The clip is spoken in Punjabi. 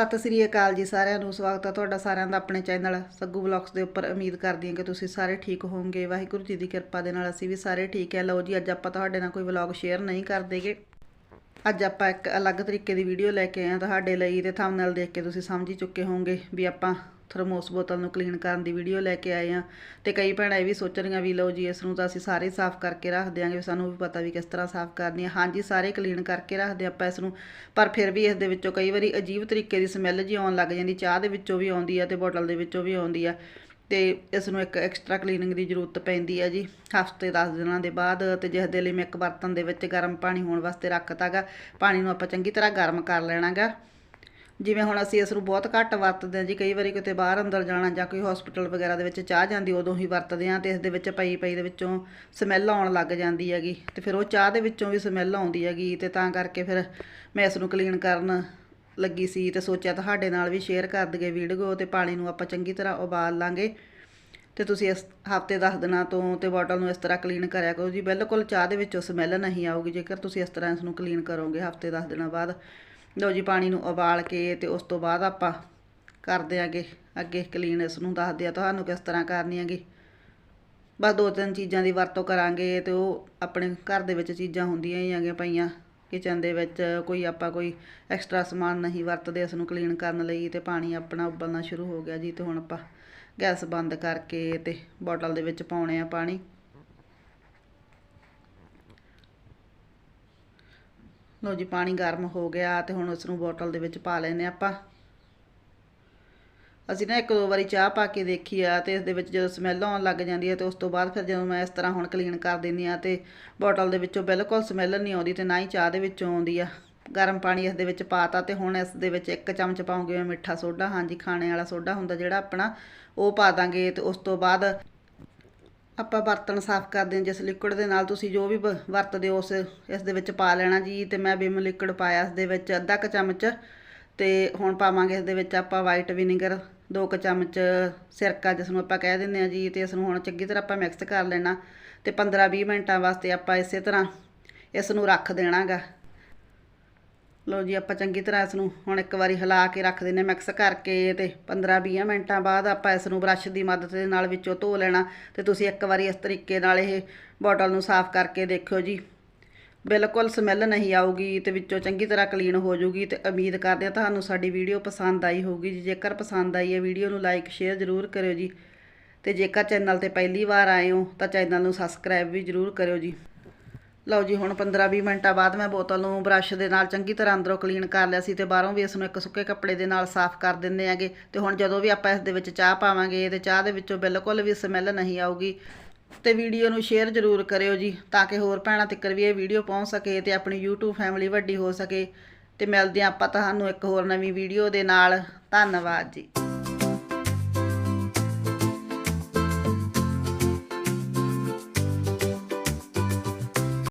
ਸਤਿ ਸ੍ਰੀ ਅਕਾਲ ਜੀ ਸਾਰਿਆਂ ਨੂੰ, ਸਵਾਗਤ ਹੈ ਤੁਹਾਡਾ ਸਾਰਿਆਂ ਦਾ ਆਪਣੇ ਚੈਨਲ ਸੱਗੂ ਬਲੌਗਸ ਦੇ ਉੱਪਰ। ਉਮੀਦ ਕਰਦੀ ਹਾਂ ਕਿ ਤੁਸੀਂ ਸਾਰੇ ਠੀਕ ਹੋਵੋਗੇ। ਵਾਹਿਗੁਰੂ ਜੀ ਦੀ ਕਿਰਪਾ ਦੇ ਨਾਲ ਅਸੀਂ ਵੀ ਸਾਰੇ ਠੀਕ ਹੈ। ਲਓ ਜੀ, ਅੱਜ ਆਪਾਂ ਤੁਹਾਡੇ ਨਾਲ ਕੋਈ ਵਲੌਗ ਸ਼ੇਅਰ ਨਹੀਂ ਕਰਦੇਗੇ। ਅੱਜ ਆਪਾਂ ਇੱਕ ਅਲੱਗ ਤਰੀਕੇ ਦੀ ਵੀਡੀਓ ਲੈ ਕੇ ਆਏ ਹਾਂ ਤੁਹਾਡੇ ਲਈ ਤੇ ਥੰਬਨੇਲ ਦੇਖ ਕੇ ਤੁਸੀਂ ਸਮਝ ਹੀ ਚੁੱਕੇ ਹੋਵੋਗੇ ਵੀ ਆਪਾਂ ਥਰਮੋਸ ਬੋਤਲ ਨੂੰ ਕਲੀਨ ਕਰਨ ਦੀ ਵੀਡੀਓ ਲੈ ਕੇ ਆਏ ਹਾਂ। ਤੇ ਕਈ ਭੈਣਾਂ ਇਹ ਵੀ ਸੋਚ ਰਹੀਆਂ ਵੀ ਲਓ ਜੀ, ਇਸ ਨੂੰ ਤਾਂ ਅਸੀਂ ਸਾਰੇ ਸਾਫ਼ ਕਰਕੇ ਰੱਖ ਦਿਆਂਗੇ ਸਾਨੂੰ ਵੀ ਪਤਾ ਵੀ ਕਿਸ ਤਰ੍ਹਾਂ ਸਾਫ਼ ਕਰਨੀ ਹੈ। ਹਾਂਜੀ, ਸਾਰੇ ਕਲੀਨ ਕਰਕੇ ਰੱਖਦੇ ਆਪਾਂ ਇਸ ਨੂੰ, ਪਰ ਫਿਰ ਵੀ ਇਸ ਦੇ ਵਿੱਚੋਂ ਕਈ ਵਾਰੀ ਅਜੀਬ ਤਰੀਕੇ ਦੀ ਸਮੈਲ ਜੀ ਆਉਣ ਲੱਗ ਜਾਂਦੀ, ਚਾਹ ਦੇ ਵਿੱਚੋਂ ਵੀ ਆਉਂਦੀ ਆ ਤੇ ਬੋਟਲ ਦੇ ਵਿੱਚੋਂ ਵੀ ਆਉਂਦੀ ਆ। ਤੇ ਇਸ ਨੂੰ ਇੱਕ ਐਕਸਟਰਾ ਕਲੀਨਿੰਗ ਦੀ ਜ਼ਰੂਰਤ ਪੈਂਦੀ ਹੈ ਜੀ, ਹਫ਼ਤੇ 10 ਦਿਨਾਂ ਦੇ ਬਾਅਦ ਤੇ ਜਿਸ ਦੇ ਲਈ ਮੈਂ ਇੱਕ ਬਰਤਨ ਦੇ ਵਿੱਚ ਗਰਮ ਪਾਣੀ ਹੋਣ ਵਾਸਤੇ ਰੱਖਤਾਗਾ, ਪਾਣੀ ਨੂੰ ਆਪਾਂ ਚੰਗੀ ਤਰ੍ਹਾਂ ਗਰਮ ਕਰ ਲੈਣਾਗਾ। ਜਿਵੇਂ ਹੁਣ ਅਸੀਂ ਇਸ ਨੂੰ ਬਹੁਤ ਘੱਟ ਵਰਤਦੇ ਹਾਂ ਜੀ, ਕਈ ਵਾਰੀ ਕਿਤੇ ਬਾਹਰ ਅੰਦਰ ਜਾਣਾ ਜਾਂ ਕੋਈ ਹਸਪੀਟਲ ਵਗੈਰਾ ਦੇ ਵਿੱਚ ਚਾਹ ਜਾਂਦੀ, ਉਦੋਂ ਹੀ ਵਰਤਦੇ ਹਾਂ ਤੇ ਇਸ ਦੇ ਵਿੱਚ ਪਈ ਪਈ ਦੇ ਵਿੱਚੋਂ ਸਮੈਲ ਆਉਣ ਲੱਗ ਜਾਂਦੀ ਹੈਗੀ ਤੇ ਫਿਰ ਉਹ ਚਾਹ ਦੇ ਵਿੱਚੋਂ ਵੀ ਸਮੈਲ ਆਉਂਦੀ ਹੈਗੀ ਤੇ ਤਾਂ ਕਰਕੇ ਫਿਰ ਮੈਂ ਇਸ ਨੂੰ ਕਲੀਨ ਕਰਨ ਲੱਗੀ ਸੀ ਤੇ ਸੋਚਿਆ ਤੁਹਾਡੇ ਨਾਲ ਵੀ ਸ਼ੇਅਰ ਕਰ ਦਈਏ ਵੀਡੀਓ ਤੇ ਪਾਣੀ ਨੂੰ ਆਪਾਂ ਚੰਗੀ ਤਰ੍ਹਾਂ ਉਬਾਲ ਲਾਂਗੇ। ਤੇ ਤੁਸੀਂ ਇਸ ਹਫ਼ਤੇ 10 ਦਿਨਾਂ ਤੋਂ ਤੇ ਬੋਟਲ ਨੂੰ ਇਸ ਤਰ੍ਹਾਂ ਕਲੀਨ ਕਰਿਆ ਕਰੋ ਜੀ, ਬਿਲਕੁਲ ਚਾਹ ਦੇ ਵਿੱਚੋਂ ਸਮੈਲ ਨਹੀਂ ਆਊਗੀ, ਜੇਕਰ ਤੁਸੀਂ ਇਸ ਤਰ੍ਹਾਂ ਇਸ ਨੂੰ ਕਲੀਨ ਕਰੋਗੇ ਹਫ਼ਤੇ 10 ਦਿਨਾਂ ਬਾਅਦ। ਲਓ ਜੀ ਪਾਣੀ ਨੂੰ ਉਬਾਲ ਕੇ ਤੇ ਉਸ ਤੋਂ ਬਾਅਦ ਆਪਾਂ ਕਰਦੇ ਆਂਗੇ, ਅੱਗੇ ਕਲੀਨ ਇਸ ਨੂੰ ਦੱਸਦੇ ਆ ਤੁਹਾਨੂੰ ਕਿਸ ਤਰ੍ਹਾਂ ਕਰਨੀ ਹੈਗੀ। ਬਸ ਦੋ ਤਿੰਨ ਚੀਜ਼ਾਂ ਦੀ ਵਰਤੋਂ ਕਰਾਂਗੇ ਤੇ ਉਹ ਆਪਣੇ ਘਰ ਦੇ ਵਿੱਚ ਚੀਜ਼ਾਂ ਹੁੰਦੀਆਂ ਹੀ ਆਗੀਆਂ ਪਈਆਂ। ਕਿਚਨ ਦੇ ਵਿੱਚ ਕੋਈ ਆਪਾਂ ਕੋਈ ਐਕਸਟਰਾ ਸਮਾਨ ਨਹੀਂ ਵਰਤਦੇ ਇਸ ਨੂੰ ਕਲੀਨ ਕਰਨ ਲਈ ਤੇ ਪਾਣੀ ਆਪਣਾ ਉਬਲਣਾ ਸ਼ੁਰੂ ਹੋ ਗਿਆ ਜੀ ਤੇ ਹੁਣ ਆਪਾਂ ਗੈਸ ਬੰਦ ਕਰਕੇ ਤੇ ਬੋਟਲ ਦੇ ਵਿੱਚ ਪਾਉਣੇ ਆ ਪਾਣੀ। ਲਓ ਜੀ, ਪਾਣੀ ਗਰਮ ਹੋ ਗਿਆ ਤੇ ਹੁਣ ਉਸ ਨੂੰ ਬੋਟਲ ਦੇ ਵਿੱਚ ਪਾ ਲੈਨੇ ਆਪਾਂ। ਅਸੀਂ ਨਾ ਇੱਕ ਦੋ ਵਾਰੀ ਚਾਹ ਪਾ ਕੇ ਦੇਖੀ ਆ ਤੇ ਇਸ ਦੇ ਵਿੱਚ ਜਦੋਂ ਸਮੈਲ ਆਉਣ ਲੱਗ ਜਾਂਦੀ ਹੈ ਤੇ ਉਸ ਤੋਂ ਬਾਅਦ ਫਿਰ ਜਦੋਂ ਮੈਂ ਇਸ ਤਰ੍ਹਾਂ ਹੁਣ ਕਲੀਨ ਕਰ ਦਿੰਦੀ ਆ ਤੇ ਬੋਟਲ ਦੇ ਵਿੱਚੋਂ ਬਿਲਕੁਲ ਸਮੈਲ ਨਹੀਂ ਆਉਂਦੀ ਤੇ ਨਾ ਹੀ ਚਾਹ ਦੇ ਵਿੱਚੋਂ ਆਉਂਦੀ ਆ। ਗਰਮ ਪਾਣੀ ਇਸ ਦੇ ਵਿੱਚ ਪਾਤਾ ਤੇ ਹੁਣ ਇਸ ਦੇ ਵਿੱਚ ਇੱਕ ਚਮਚ ਪਾਉਂਗੇ ਮੈਂ ਮਿੱਠਾ ਸੋਡਾ। ਹਾਂਜੀ, ਖਾਣੇ ਵਾਲਾ ਸੋਡਾ ਹੁੰਦਾ ਜਿਹੜਾ ਆਪਣਾ, ਉਹ ਪਾ ਦਾਂਗੇ ਤੇ ਉਸ ਤੋਂ ਬਾਅਦ ਆਪਾਂ ਬਰਤਨ ਸਾਫ਼ ਕਰਦੇ ਹਾਂ, ਜਿਸ ਲਿਕੁਇਡ ਦੇ ਨਾਲ ਤੁਸੀਂ ਜੋ ਵੀ ਬ- ਵਰਤਦੇ ਹੋ, ਉਸ, ਇਸ ਦੇ ਵਿੱਚ ਪਾ ਲੈਣਾ ਜੀ। ਤੇ ਮੈਂ ਵਿਮ ਲਿਕੁਇਡ ਪਾਇਆ ਇਸ ਦੇ ਵਿੱਚ ਅੱਧਾ ਕੁ ਚਮਚ। ਤੇ ਹੁਣ ਪਾਵਾਂਗੇ ਇਸ ਦੇ ਵਿੱਚ ਆਪਾਂ ਵਾਈਟ ਵਿਨੀਗਰ ਦੋ ਕੁ ਚਮਚ ਸਿਰਕਾ, ਜਿਸ ਨੂੰ ਆਪਾਂ ਕਹਿ ਦਿੰਦੇ ਆ ਜੀ। ਤੇ ਇਸ ਨੂੰ ਹੁਣ ਚੰਗੀ ਤਰ੍ਹਾਂ ਆਪਾਂ ਮਿਕਸ ਕਰ ਲੈਣਾ। ਤੇ 15-20 ਮਿੰਟਾਂ ਵਾਸਤੇ ਆਪਾਂ ਇਸੇ ਤਰ੍ਹਾਂ ਇਸ ਨੂੰ ਰੱਖ ਦੇਣਾਗਾ। ਲਓ ਜੀ, ਆਪਾਂ ਚੰਗੀ ਤਰ੍ਹਾਂ ਇਸ ਨੂੰ ਹੁਣ ਇੱਕ ਵਾਰੀ ਹਿਲਾ ਕੇ ਰੱਖ ਦਿੰਨੇ ਮਿਕਸ ਕਰਕੇ ਤੇ 15-20 ਮਿੰਟਾਂ ਬਾਅਦ ਆਪਾਂ ਇਸ ਨੂੰ ਬ੍ਰਸ਼ ਦੀ ਮਦਦ ਦੇ ਨਾਲ ਵਿੱਚੋਂ ਧੋ ਲੈਣਾ ਤੇ ਤੁਸੀਂ ਇੱਕ ਵਾਰੀ ਇਸ ਤਰੀਕੇ ਨਾਲ ਇਹ ਬੋਟਲ ਨੂੰ ਸਾਫ਼ ਕਰਕੇ ਦੇਖਿਓ ਜੀ। ਬਿਲਕੁਲ ਸਮੈਲ ਨਹੀਂ ਆਊਗੀ ਤੇ ਵਿੱਚੋਂ ਚੰਗੀ ਤਰ੍ਹਾਂ ਕਲੀਨ ਹੋ ਜਾਊਗੀ ਤੇ ਉਮੀਦ ਕਰਦੇ ਹਾਂ ਤੁਹਾਨੂੰ ਸਾਡੀ ਵੀਡੀਓ ਪਸੰਦ ਆਈ ਹੋਊਗੀ ਜੀ। ਜੇਕਰ ਪਸੰਦ ਆਈ ਹੈ ਵੀਡੀਓ ਨੂੰ ਲਾਈਕ ਸ਼ੇਅਰ ਜ਼ਰੂਰ ਕਰਿਓ ਜੀ। ਤੇ ਜੇਕਰ ਚੈਨਲ ਤੇ ਪਹਿਲੀ ਵਾਰ ਆਏ ਹੋ ਤਾਂ ਚੈਨਲ ਨੂੰ ਸਬਸਕ੍ਰਾਈਬ ਵੀ ਜ਼ਰੂਰ ਕਰਿਓ ਜੀ। ਲਓ ਜੀ, ਹੁਣ 15-20 ਮਿੰਟਾਂ ਬਾਅਦ ਮੈਂ ਬੋਤਲ ਨੂੰ ਬ੍ਰਸ਼ ਦੇ ਨਾਲ ਚੰਗੀ ਤਰ੍ਹਾਂ ਅੰਦਰੋਂ ਕਲੀਨ ਕਰ ਲਿਆ ਸੀ ਤੇ ਬਾਹਰੋਂ ਵੀ ਇਸ ਨੂੰ ਇੱਕ ਸੁੱਕੇ ਕੱਪੜੇ ਦੇ ਨਾਲ ਸਾਫ਼ ਕਰ ਦਿੰਦੇ ਆਂਗੇ ਤੇ ਹੁਣ ਜਦੋਂ ਵੀ ਆਪਾਂ ਇਸ ਦੇ ਵਿੱਚ ਚਾਹ ਪਾਵਾਂਗੇ ਤੇ ਚਾਹ ਦੇ ਵਿੱਚੋਂ ਬਿਲਕੁਲ ਵੀ ਸਮੈਲ ਨਹੀਂ ਆਊਗੀ। ਤੇ ਵੀਡੀਓ ਨੂੰ ਸ਼ੇਅਰ ਜ਼ਰੂਰ ਕਰਿਓ ਜੀ, ਤਾਂ ਕਿ ਹੋਰ ਭੈਣਾਂ ਤੱਕਰ ਵੀ ਇਹ ਵੀਡੀਓ ਪਹੁੰਚ ਸਕੇ ਤੇ ਆਪਣੀ YouTube ਫੈਮਿਲੀ ਵੱਡੀ ਹੋ ਸਕੇ। ਤੇ ਮਿਲਦੇ ਹਾਂ ਆਪਾਂ ਤੁਹਾਨੂੰ ਇੱਕ ਹੋਰ ਨਵੀਂ ਵੀਡੀਓ ਦੇ ਨਾਲ। ਧੰਨਵਾਦ ਜੀ।